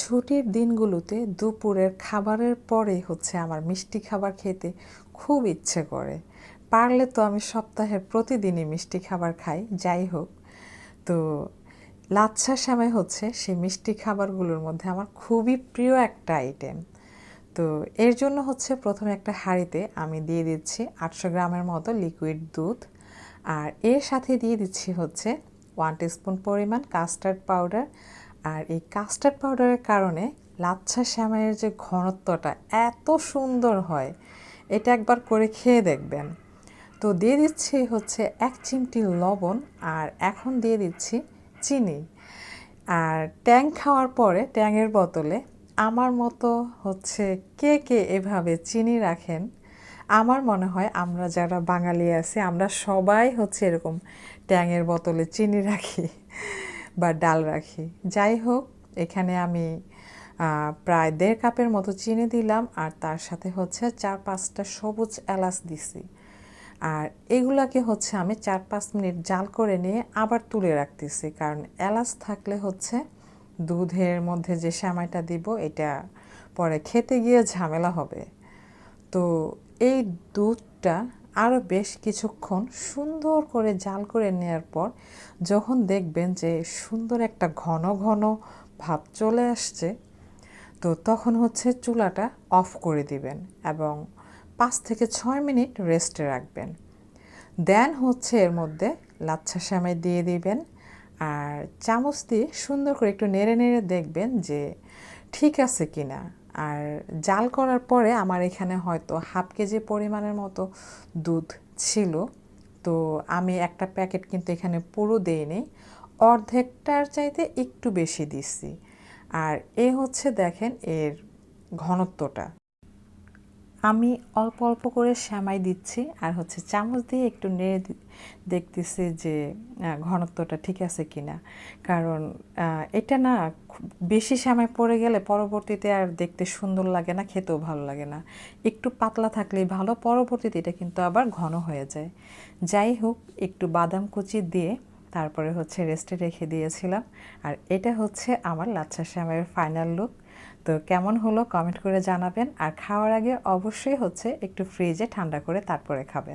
ছুটির দিনগুলোতে দুপুরের খাবারের পরে হচ্ছে আমার মিষ্টি খাবার খেতে খুব ইচ্ছে করে। পারলে তো আমি সপ্তাহের প্রতিদিনই মিষ্টি খাবার খাই, যাই হোক। তো লাচ্ছা শ্যামাই হচ্ছে সেই মিষ্টি খাবারগুলোর মধ্যে আমার খুবই প্রিয় একটা আইটেম তো এর জন্য হচ্ছে প্রথমে একটা হাঁড়িতে আমি দিয়ে দিচ্ছি আটশো গ্রামের মতো লিকুইড দুধ। আর এর সাথে দিয়ে দিচ্ছি হচ্ছে ওয়ান স্পুন পরিমাণ কাস্টার্ড পাউডার আর এই কাস্টার্ড পাউডারের কারণে লাচ্ছা শ্যামাইয়ের যে ঘনত্বটা এত সুন্দর হয়, এটা একবার করে খেয়ে দেখবেন। তো দিয়ে দিচ্ছি হচ্ছে এক চিমটি লবণ আর এখন দিয়ে দিচ্ছি চিনি। আর ট্যাং খাওয়ার পরে ট্যাংয়ের বোতলে আমার মতো হচ্ছে কে কে এভাবে চিনি রাখেন, আমার মনে হয় আমরা যারা বাঙালি আছি, আমরা সবাই হচ্ছে এরকম ট্যাংয়ের বোতলে চিনি রাখি। বা ডাল রাখি। যাই হোক এখানে আমি প্রায় দেড় কাপের মতো চিনি দিলাম আর তার সাথে হচ্ছে চার পাঁচটা সবুজ এলাচ দিছি। আর এগুলাকে হচ্ছে আমি চার পাঁচ মিনিট জাল করে নিয়ে আবার তুলে রাখতেছি কারণ এলাচ থাকলে হচ্ছে দুধের মধ্যে যে শ্যামাইটা দিব এটা পরে খেতে গিয়ে ঝামেলা হবে। তো এই দুধটা আরও বেশ কিছুক্ষণ সুন্দর করে জাল করে নেওয়ার পর যখন দেখবেন যে সুন্দর একটা ঘন ঘন ভাব চলে আসছে, তো তখন হচ্ছে চুলাটা অফ করে দিবেন এবং পাঁচ থেকে ছয় মিনিট রেস্টে রাখবেন। দেন হচ্ছে এর মধ্যে লাচ্ছা শ্যামাই দিয়ে দিবেন আর চামচ দিয়ে সুন্দর করে একটু নেড়ে নেড়ে দেখবেন যে ঠিক আছে কি না আর জাল করার পরে আমার এখানে হয়তো হাফ কেজি পরিমাণের মতো দুধ ছিল। তো আমি একটা প্যাকেট কিন্তু এখানে পুরো দেইনি, অর্ধেকটার চাইতে একটু বেশি দিচ্ছি আর এ হচ্ছে দেখেন এর ঘনত্বটা। আমি অল্প অল্প করে শ্যামাই দিচ্ছি আর হচ্ছে চামচ দিয়ে একটু নেড়ে দেখতেছি যে ঘনত্বটা ঠিক আছে কি না কারণ এটা না বেশি শ্যামাই পড়ে গেলে পরবর্তীতে আর দেখতে সুন্দর লাগে না, খেতেও ভালো লাগে না। একটু পাতলা থাকলেই ভালো, পরবর্তীতে এটা কিন্তু আবার ঘন হয়ে যায়। যাই হোক, একটু বাদাম কুচি দিয়ে তারপরে হচ্ছে রেস্টে রেখে দিয়েছিলাম। আর এটা হচ্ছে আমার লাচ্ছা শ্যামাইয়ের ফাইনাল লুক তো কেমন হলো কমেন্ট করে জানাবেন। আর খাওয়ার আগে অবশ্যই হচ্ছে একটু ফ্রিজে ঠান্ডা করে তারপরে খাবেন।